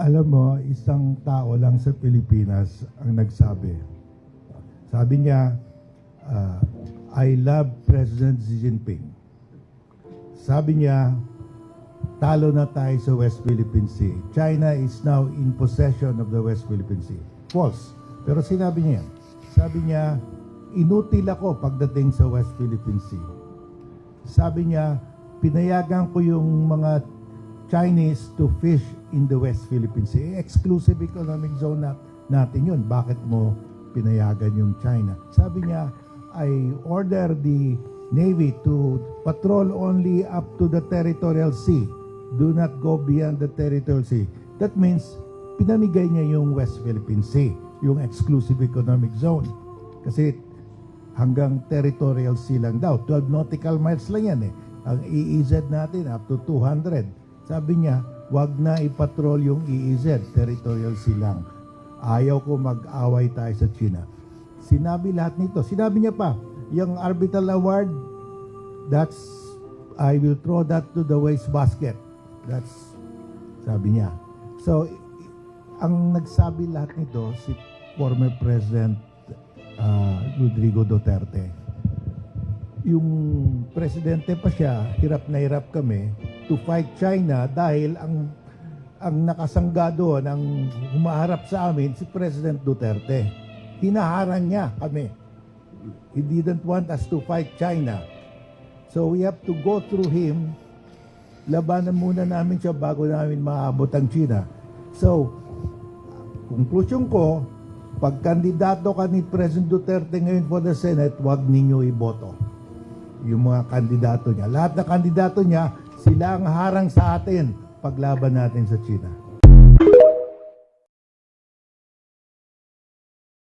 Alam mo, isang tao lang sa Pilipinas ang nagsabi. Sabi niya, ah, I love President Xi Jinping. Sabi niya, talo na tayo sa West Philippine Sea. China is now in possession of the West Philippine Sea. False. Pero sinabi niya. Sabi niya, inutil ako pagdating sa West Philippine Sea. Sabi niya, pinayagan ko yung mga Chinese to fish in the West Philippine Sea. Eh, Exclusive economic zone na, natin yun. Bakit mo pinayagan yung China? Sabi niya, I order the Navy to patrol only up to the territorial sea. Do not go beyond the territorial sea. That means, pinamigay niya yung West Philippine Sea, yung exclusive economic zone. Kasi hanggang territorial sea lang daw. 12 nautical miles lang yan eh. Ang EEZ natin up to 200. Sabi niya, wag na ipatrol yung EEZ, territorial sea lang. Ayaw ko mag-away tayo sa China. Sinabi lahat nito. Sinabi niya pa, yung arbitral award, that's, I will throw that to the waste basket. That's, sabi niya. So, ang nagsabi lahat nito, si former President ah, Rodrigo Duterte. Yung presidente pa siya, hirap na hirap kami to fight China dahil ang ang nakasangga doon, ang humaharap sa amin, si President Duterte. Hinaharang niya kami. He didn't want us to fight China. So we have to go through him. Labanan muna namin siya bago namin maabot ang China. So, conclusion ko, pag kandidato ka ni President Duterte ngayon for the Senate, huwag ninyo iboto. Yung mga kandidato niya. Lahat na kandidato niya, sila ang harang sa atin paglaban natin sa China.